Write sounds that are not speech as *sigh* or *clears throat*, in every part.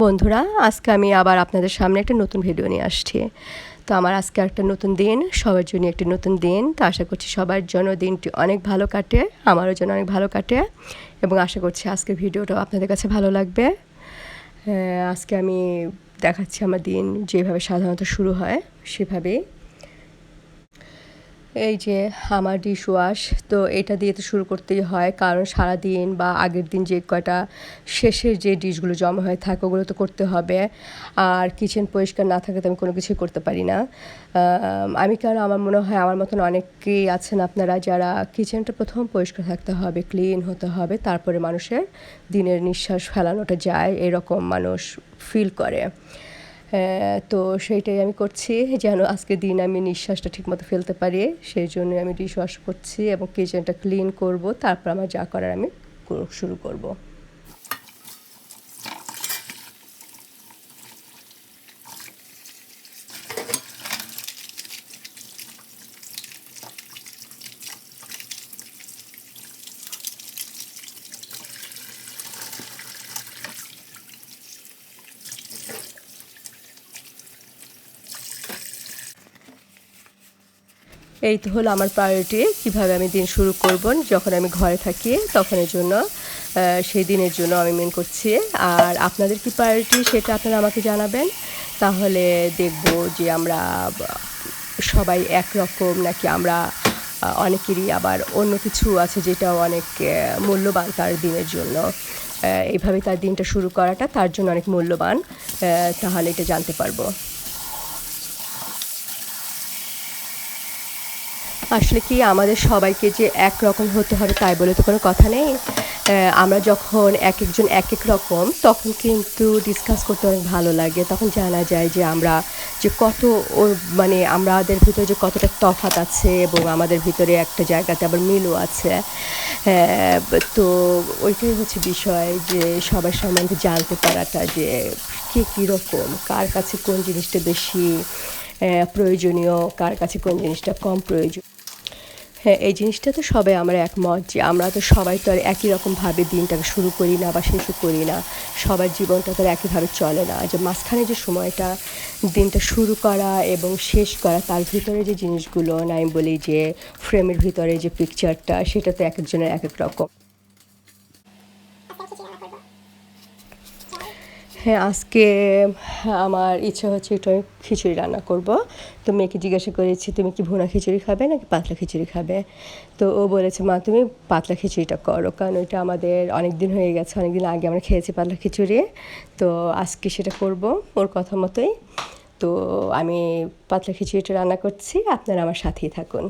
বন্ধুরা, আজকে আমি আবার আপনাদের সামনে একটা নতুন ভিডিও নিয়ে আসছি। তো আমার আজকে একটা নতুন দিন, সবার জন্য একটি নতুন দিন। তো আশা করছি সবার জন্য দিনটি অনেক ভালো কাটে, আমারও জন্য অনেক ভালো কাটে। এবং আশা করছি আজকে ভিডিওটাও আপনাদের কাছে ভালো লাগবে। আজকে আমি দেখাচ্ছি আমার দিন যেভাবে সাধারণত শুরু হয়, সেভাবেই। এই যে আমার ডিশ ওয়াশ তো এটা দিয়ে তো শুরু করতেই হয়। কারণ সারা দিন বা আগের দিন যে কয়টা শেষের যে ডিশগুলো জমা হয়ে থাকে, ওগুলো তো করতে হবে। আর কিচেন পরিষ্কার না থাকলে তো আমি কোনো কিছুই করতে পারি না। আমি কারণ আমার মনে হয় আমার মতন অনেকেই আছেন আপনারা, যারা কিচেনটা প্রথম পরিষ্কার থাকতে হবে ক্লিন হতে হবে, তারপরে মানুষের দিনের নিঃশ্বাস ফেলানোটা যায়, এরকম মানুষ ফিল করে। তো সেইটাই আমি করছি যেন আজকে দিন আমি নিঃশ্বাসটা ঠিকমতো ফেলতে পারি। সেই জন্য আমি ডিশ ওয়াশ করছি এবং কিচেনটা ক্লিন করব। তারপর আমার যা করার আমি শুরু করব। এই তো হলো আমার প্রায়োরিটি কীভাবে আমি দিন শুরু করব, যখন আমি ঘরে থাকি তখন এর জন্য সেই দিনের জন্য আমি মেন করছি। আর আপনাদের কি প্রায়োরিটি সেটা আপনারা আমাকে জানাবেন। তাহলে দেখব যে আমরা, সবাই একরকম নাকি আমরা অনেকেরই আবার অন্য কিছু আছে যেটা অনেক মূল্যবান তার দিনের জন্য। এইভাবে তার দিনটা শুরু করাটা তার জন্য অনেক মূল্যবান। তাহলে এটা জানতে পারব। আসলে কি আমাদের সবাইকে যে এক রকম হতে হবে তাই বলে তো কোনো কথা নেই। আমরা যখন এক একজন এক এক রকম, তখন কিন্তু ডিসকাস করতে অনেক ভালো লাগে। তখন জানা যায় যে আমরা যে কত মানে আমাদের ভিতরে যে কতটা তফাৎ আছে এবং আমাদের ভিতরে একটা জায়গাতে আবার মিলও আছে। তো ওইটাই হচ্ছে বিষয় যে সবার সম্বন্ধে জানতে পারাটা যে কে কীরকম, কার কাছে কোন জিনিসটা বেশি প্রয়োজনীয়, কার কাছে কোন জিনিসটা কম প্রয়োজন হ্যাঁ এই জিনিসটা তো সবাই আমরা একমত যে আমরা তো সবাই তো আর একই রকমভাবে দিনটাকে শুরু করি না বা শেষও করি না। সবার জীবনটা তো আর একইভাবে চলে না। যে মাঝখানে যে সময়টা দিনটা শুরু করা এবং শেষ করা, তার ভিতরে যে জিনিসগুলো, না আমি বলি যে ফ্রেমের ভিতরে যে পিকচারটা সেটা তো এক একজনের এক এক রকম। হ্যাঁ আজকে আমার ইচ্ছা হচ্ছে একটু আমি খিচুড়ি রান্না করব। তো মেয়েকে জিজ্ঞাসা করেছি, তুমি কি ভুনা খিচুড়ি খাবে নাকি পাতলা খিচুড়ি খাবে? তো ও বলেছে, মা, তুমি পাতলা খিচুড়িটা করো, কারণ ওইটা আমাদের অনেক দিন হয়ে গেছে অনেক দিন আগে আমরা খেয়েছি পাতলা খিচুড়ি। তো আজকে সেটা করব ওর কথা মতোই। তো আমি পাতলা খিচুড়িটা রান্না করছি, আপনারা আমার সাথেই থাকুন।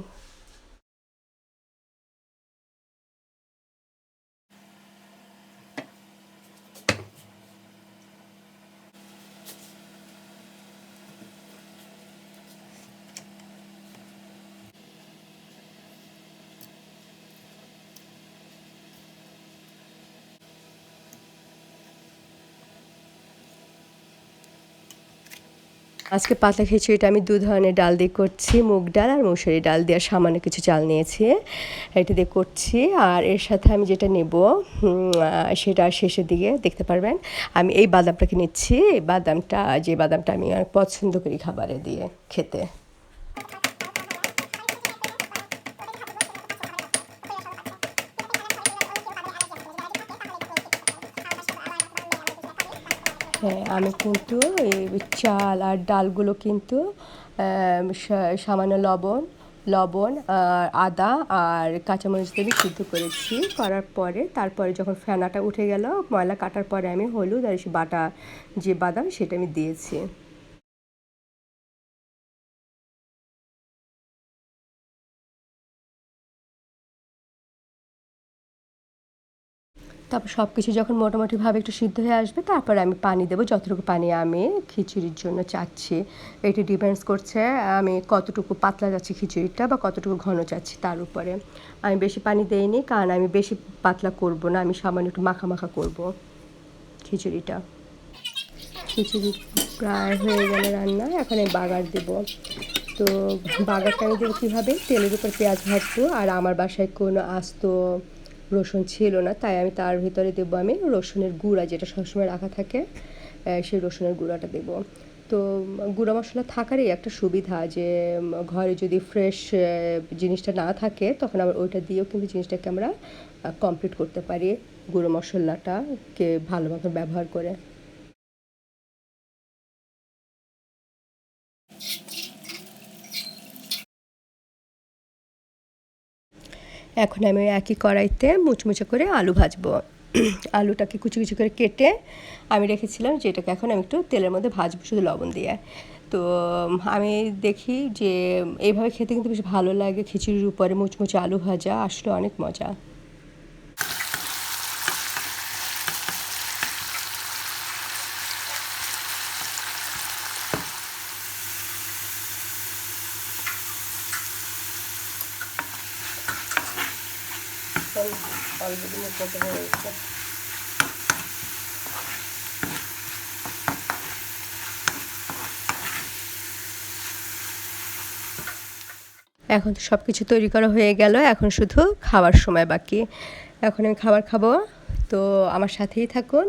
আজকে পাতলা খিচুড়িটা আমি দু ধরনের ডাল দিয়ে করছি, মুগ ডাল আর মুসুরি ডাল দিয়ে সামান্য কিছু চাল নিয়েছি। এটা দিয়ে করছি আর এর সাথে আমি যেটা নেব সেটা শেষের দিকে দেখতে পারবেন। আমি এই বাদামটাকে নিচ্ছি, এই বাদামটা, যে বাদামটা আমি অনেক পছন্দ করি খাবারে দিয়ে খেতে। হ্যাঁ আমি কিন্তু এই চাল আর ডালগুলো কিন্তু সামান্য লবণ লবণ আর আদা আর কাঁচামরিচ দিয়ে সিদ্ধ করেছি। করার পরে তারপরে যখন ফেনাটা উঠে গেল, ময়লা কাটার পরে আমি হলুদ আর সে বাটা যে বাদাম সেটা আমি দিয়েছি। তারপর সব কিছু যখন মোটামুটিভাবে একটু সিদ্ধ হয়ে আসবে, তারপর আমি পানি দেবো। যতটুকু পানি আমি খিচুড়ির জন্য চাচ্ছি। এটি ডিপেন্ডস করছে আমি কতটুকু পাতলা যাচ্ছে খিচুড়িটা বা কতটুকু ঘন চাচ্ছি তার উপরে। আমি বেশি পানি দেইনি কারণ আমি বেশি পাতলা করব না, আমি সামান্য একটু মাখা মাখা করব খিচুড়িটা। খিচুড়ি প্রায় হয়ে গেলে রান্না, এখন আমি বাগার দেব। তো বাগারটা আমি দেবো কীভাবে? তেলের উপর পেঁয়াজ ভাজবো আর আমার বাসায় কোনো আস্ত রসুন ছিল না, তাই আমি তার ভিতরে দেবো আমি রসুনের গুঁড়া যেটা সবসময় রাখা থাকে সেই রসুনের গুঁড়াটা দেবো। তো গুঁড়া মশলা থাকারই একটা সুবিধা যে ঘরে যদি ফ্রেশ জিনিসটা না থাকে, তখন আবার ওইটা দিয়েও কিন্তু জিনিসটাকে আমরা কমপ্লিট করতে পারি গুঁড়ো মশলাটাকে ভালো মতো ব্যবহার করে। এখন আমি একই কড়াইতে মুচমুচে করে আলু ভাজবো। *clears throat* আলুটাকে কুচি কুচি করে কেটে আমি রেখেছিলাম যেটাকে এখন আমি একটু তেলের মধ্যে ভাজবো, শুধু লবণ দিয়ে। তো আমি দেখি যে, এইভাবে খেতে কিন্তু বেশ ভালো লাগে। খিচুড়ির উপরে মুচমুচে আলু ভাজা আসলে অনেক মজা। অলরেডি মুখমুখে হয়ে গেছে। এখন তো সব কিছু তৈরি করা হয়ে গেল, এখন শুধু খাওয়ার সময় বাকি। এখন আমি খাবার খাব, তো আমার সাথেই থাকুন।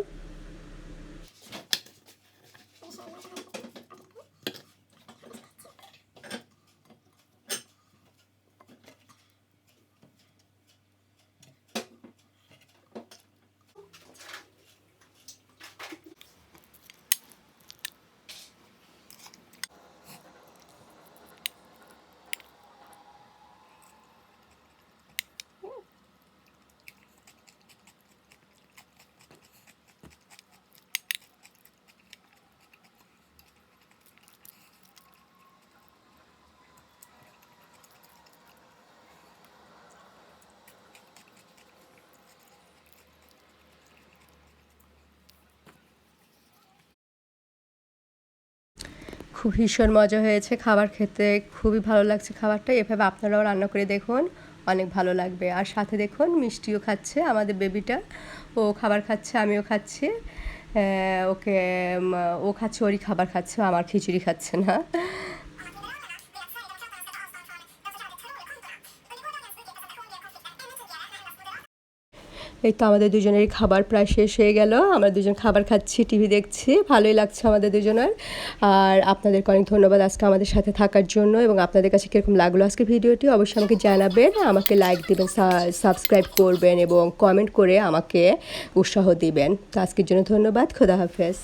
খুব ভীষণ মজা হয়েছে খাবার খেতে। খুবই ভালো লাগছে খাবারটা। এভাবে আপনারাও রান্না করে দেখুন। অনেক ভালো লাগবে। আর সাথে দেখুন, মিষ্টিও খাচ্ছে আমাদের বেবিটা। ও খাবার খাচ্ছে, আমিও খাচ্ছি। ওকে ও খাচ্ছে, ওরই খাবার খাচ্ছে। আমার খিচুড়ি খাচ্ছে না। এই তো আমাদের দুজনেরই খাবার প্রায় শেষ হয়ে গেল। আমরা দুজন খাবার খাচ্ছি, টিভি দেখছি। ভালোই লাগছে আমাদের দুজনের। আর আপনাদেরকে অনেক ধন্যবাদ আজকে আমাদের সাথে থাকার জন্য এবং আপনাদের কাছে কীরকম লাগল আজকে ভিডিওটি অবশ্যই আমাকে জানাবেন, আমাকে লাইক দেবেন সাবস্ক্রাইব করবেন এবং কমেন্ট করে আমাকে উৎসাহ দিবেন। তো আজকের জন্য ধন্যবাদ, খোদা হাফেজ।